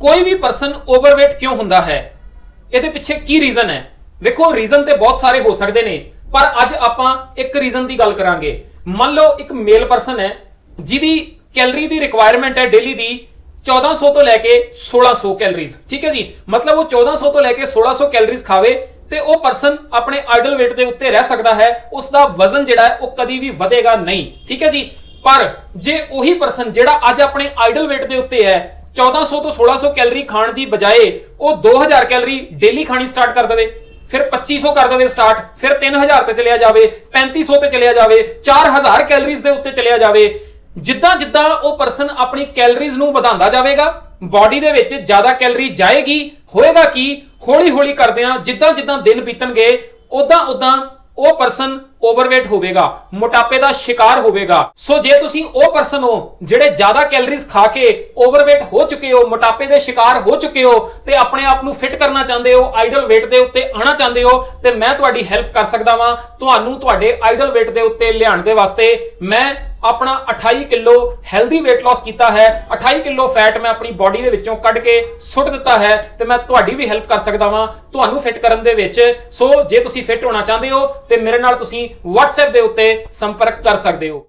ਕੋਈ ਵੀ person overweight ਕਿਉਂ ਹੁੰਦਾ ਹੈ? ਇਹਦੇ ਪਿੱਛੇ ਕੀ ਰੀਜ਼ਨ ਹੈ? ਵੇਖੋ ਰੀਜ਼ਨ ਤੇ ਬਹੁਤ ਸਾਰੇ ਹੋ ਸਕਦੇ ਨੇ, ਪਰ ਅੱਜ ਆਪਾਂ ਇੱਕ ਰੀਜ਼ਨ ਦੀ ਗੱਲ ਕਰਾਂਗੇ। ਮੰਨ ਲਓ ਇੱਕ ਮੇਲ ਪਰਸਨ ਹੈ, ਜਿਹਦੀ ਕੈਲਰੀ ਦੀ ਰਿਕੁਆਇਰਮੈਂਟ ਹੈ ਡੇਲੀ ਦੀ 1400 ਤੋਂ ਲੈ ਕੇ 1600 ਕੈਲਰੀਜ਼ ਠੀਕ ਹੈ ਜੀ? ਮਤਲਬ ਉਹ 1400 ਤੋਂ ਲੈ ਕੇ 1600 ਕੈਲਰੀਜ਼ ਖਾਵੇ ਤੇ ਉਹ ਪਰਸਨ ਆਪਣੇ ਆਈਡਲ weight ਦੇ ਉੱਤੇ ਰਹਿ ਸਕਦਾ ਹੈ ਉਸ ਦਾ ਵਜ਼ਨ ਜਿਹੜਾ ਹੈ ਉਹ ਕਦੀ ਵੀ ਵਧੇਗਾ ਨਹੀਂ। ਠੀਕ ਹੈ ਜੀ? ਪਰ ਜੇ ਉਹੀ ਪਰਸਨ ਜਿਹੜਾ ਅੱਜ ਆਪਣੇ ਆਈਡਲ weight ਦੇ ਉੱਤੇ ਹੈ 1400 ਤੋਂ 1600 ਕੈਲਰੀ ਖਾਣ ਦੀ ਬਜਾਏ ਉਹ 2000 ਕੈਲਰੀ ਡੇਲੀ ਖਾਣੀ ਸਟਾਰਟ ਕਰ ਦੇਵੇ, ਫਿਰ 2500 ਕਰ ਦੇਵੇ ਸਟਾਰਟ, ਫਿਰ 3000 ਤੇ ਚਲਿਆ ਜਾਵੇ 3500 ਤੇ ਚਲਿਆ ਜਾਵੇ 4000 ਕੈਲਰੀਜ਼ ਦੇ ਉੱਤੇ ਚਲਿਆ ਜਾਵੇ। ਜਿੱਦਾਂ ਜਿੱਦਾਂ ਉਹ ਪਰਸਨ ਆਪਣੀ ਕੈਲਰੀਜ਼ ਨੂੰ ਵਧਾਉਂਦਾ ਜਾਵੇਗਾ, ਬਾਡੀ ਦੇ ਵਿੱਚ ਜ਼ਿਆਦਾ ਕੈਲਰੀ ਜਾਏਗੀ, ਹੋਏਗਾ ਕਿ? ਹੌਲੀ ਹੌਲੀ ਕਰਦਿਆਂ ਜਿੱਦਾਂ ਜਿੱਦਾਂ ਦਿਨ ਬੀਤਣਗੇ ਉਦਾਂ ਉਦਾਂ ਉਹ ਪਰਸਨ ਓਵਰਵੇਟ ਹੋਵੇਗਾ, ਮੋਟਾਪੇ ਦਾ ਸ਼ਿਕਾਰ ਹੋਵੇਗਾ। ਸੋ ਜੇ ਤੁਸੀਂ ਉਹ ਪਰਸਨ ਹੋ ਜਿਹੜੇ ਜ਼ਿਆਦਾ ਕੈਲਰੀਜ਼ ਖਾ ਕੇ ਓਵਰਵੇਟ ਹੋ ਚੁੱਕੇ ਹੋ, ਮੋਟਾਪੇ ਦੇ ਸ਼ਿਕਾਰ ਹੋ ਚੁੱਕੇ ਹੋ ਤੇ ਆਪਣੇ ਆਪ ਨੂੰ ਫਿਟ ਕਰਨਾ ਚਾਹੁੰਦੇ ਹੋ ਆਈਡਲ weight ਦੇ ਉੱਤੇ ਆਣਾ ਚਾਹੁੰਦੇ ਹੋ, ਤੇ ਮੈਂ ਤੁਹਾਡੀ ਹੈਲਪ ਕਰ ਸਕਦਾ ਵਾਂ। ਤੁਹਾਨੂੰ ਤੁਹਾਡੇ ਆਈਡਲ weight ਦੇ ਉੱਤੇ ਲਿਆਉਣ ਦੇ ਵਾਸਤੇ ਮੈਂ ਆਪਣਾ 28 ਕਿਲੋ ਹੈਲਦੀ weight loss ਕੀਤਾ ਹੈ। 28 ਕਿਲੋ ਫੈਟ ਮੈਂ ਆਪਣੀ ਬਾਡੀ ਦੇ ਵਿੱਚੋਂ ਕੱਢ ਕੇ ਸੁੱਟ ਦਿੱਤਾ ਹੈ ਤੇ ਮੈਂ ਤੁਹਾਡੀ ਵੀ ਹੈਲਪ ਕਰ ਸਕਦਾ ਵਾਂ, ਤੁਹਾਨੂੰ ਫਿਟ ਕਰਨ ਦੇ ਵਿੱਚ। ਸੋ ਜੇ ਤੁਸੀਂ ਫਿਟ ਹੋਣਾ ਚਾਹੁੰਦੇ ਹੋ ਤੇ ਮੇਰੇ ਨਾਲ ਤੁਸੀਂ WhatsApp ਦੇ ਉੱਤੇ ਸੰਪਰਕ ਕਰ ਸਕਦੇ ਹੋ।